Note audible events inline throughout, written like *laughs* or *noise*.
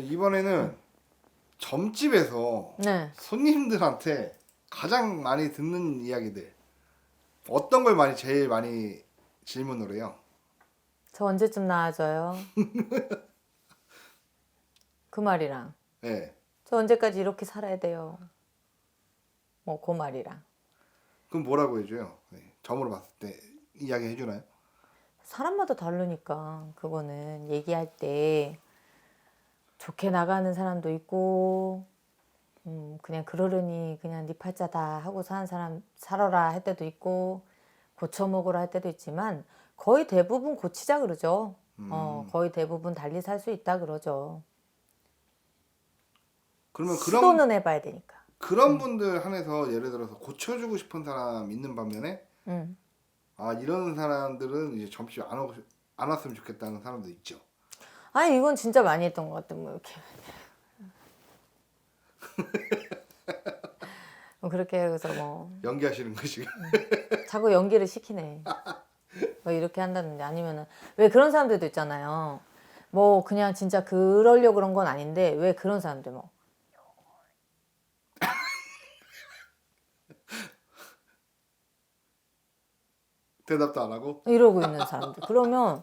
이번에는 점집에서 네. 손님들한테 가장 많이 듣는 이야기들 어떤 걸 많이 제일 많이 질문을 해요? 저 언제쯤 나아져요? *laughs* 그 말이랑 네. 저 언제까지 이렇게 살아야 돼요? 뭐 그 말이랑 그럼 뭐라고 해줘요? 네. 점으로 봤을 때 이야기 해주나요? 사람마다 다르니까 그거는 얘기할 때 좋게 나가는 사람도 있고 음, 그냥 그러려니 그냥 네 팔자다 하고 사는 사람 살아라 할 때도 있고 고쳐 먹으라 할 때도 있지만 거의 대부분 고치자 그러죠. 어, 거의 대부분 달리 살 수 있다 그러죠. 그러면 그런 시도는 해봐야 되니까. 그런 분들 한해서 예를 들어서 고쳐주고 싶은 사람 있는 반면에 음. 아 이런 사람들은 이제 점집 안, 싶- 안 왔으면 좋겠다는 사람도 있죠. 아니 이건 진짜 많이 했던 것 같아. 뭐 이렇게 *laughs* 뭐 그렇게 해서 뭐 연기하시는 것이 자꾸 연기를 시키네. 뭐 이렇게 한다든지 아니면은 왜 그런 사람들도 있잖아요. 뭐 그냥 진짜 그러려고 그런 건 아닌데 왜 그런 사람들 뭐 *laughs* 대답도 안 하고 이러고 있는 사람들. 그러면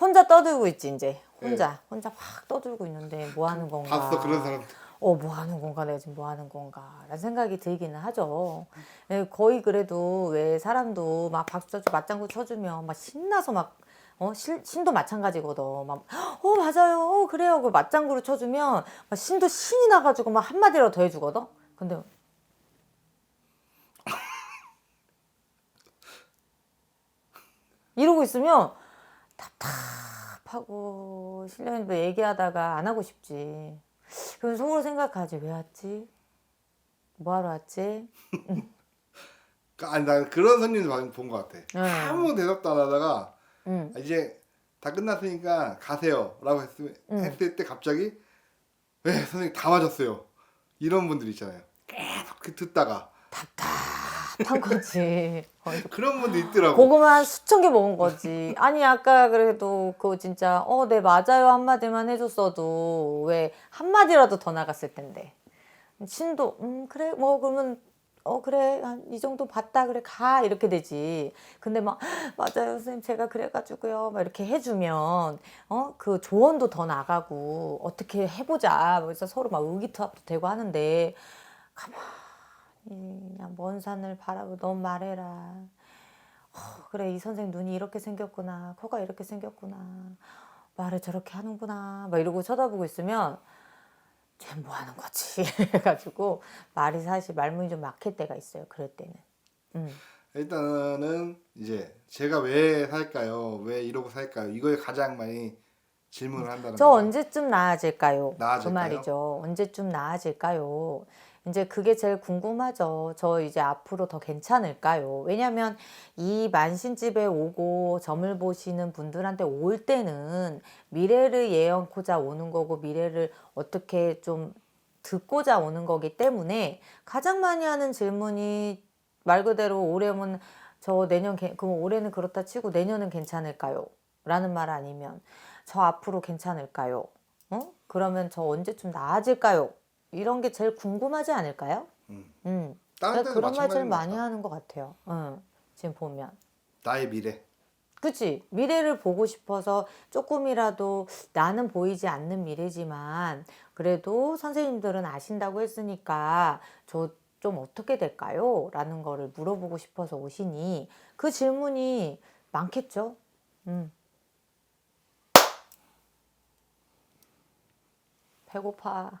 혼자 떠들고 있지 이제 혼자 혼자 확 떠들고 있는데 뭐 하는 건가? 네. 봤어 그런 사람. 어, 뭐 하는 건가? 내가 지금 뭐 하는 건가? 라는 생각이 들기는 하죠. 예, 거의 그래도 왜 사람도 막 박수 쳐주 맞장구 쳐주면 막 신나서 막, 어, 신, 신도 마찬가지거든. 막, 어, 맞아요. 어, 그래요. 그 맞장구를 쳐주면 막 신도 신이 나가지고 막 한마디라도 더 해주거든? 근데 *laughs* 이러고 있으면 답답하고 신랑님도 얘기하다가 안 하고 싶지. 그럼 속으로 생각하지 왜 왔지? 뭐하러 왔지? 아니 나 그런 손님도 본것 같아. 네. 아무 대답도 안 하다가 응. 아, 이제 다 끝났으니까 가세요라고 했을, 응. 했을 때 갑자기 네 선생님 다 맞았어요. 이런 분들 있잖아요. 계속 그 듣다가 답답 한 거지. 어, 그런 분들 있더라고. 고구마 한 수천 개 먹은 거지. 아니 아까 그래도 그거 진짜 어 네 맞아요 한마디만 해줬어도 왜 한마디라도 더 나갔을 텐데. 신도 음 그래 뭐 그러면 어 그래 한 이 정도 봤다 그래 가 이렇게 되지. 근데 막 맞아요 선생님 제가 그래가지고요 막 이렇게 해주면 어 그 조언도 더 나가고 어떻게 해보자. 그래서 서로 막 의기투합도 되고 하는데 가만히 그냥 먼 산을 바라보고 넌 말해라. 어, 그래 이 선생 눈이 이렇게 생겼구나 코가 이렇게 생겼구나 말을 저렇게 하는구나 막 이러고 쳐다보고 있으면 쟤 뭐 하는 거지 *laughs* 해가지고 말이 사실 말문이 좀 막힐 때가 있어요 그럴 때는 음. 일단은 이제 제가 왜 살까요? 왜 이러고 살까요? 이거에 가장 많이 질문을 한다는 저 거죠. 언제쯤 나아질까요? 나아질까요? 그 말이죠 언제쯤 나아질까요? 이제 그게 제일 궁금하죠. 저 이제 앞으로 더 괜찮을까요? 왜냐면 이 만신집에 오고 점을 보시는 분들한테 올 때는 미래를 예언코자 오는 거고 미래를 어떻게 좀 듣고자 오는 거기 때문에 가장 많이 하는 질문이 말 그대로 올해면 저 내년 괜- 그럼 올해는 그렇다 치고 내년은 괜찮을까요? 라는 말 아니면 저 앞으로 괜찮을까요? 어? 그러면 저 언제쯤 나아질까요? 이런 게 제일 궁금하지 않을까요? 음. 음. 다른 제가 데도 그런 말 제일 마찬가지인 것 많이 같다. 하는 것 같아요. 응. 지금 보면. 나의 미래. 그치? 미래를 보고 싶어서 조금이라도 나는 보이지 않는 미래지만 그래도 선생님들은 아신다고 했으니까 저 좀 어떻게 될까요? 라는 거를 물어보고 싶어서 오시니 그 질문이 많겠죠? 음. 배고파.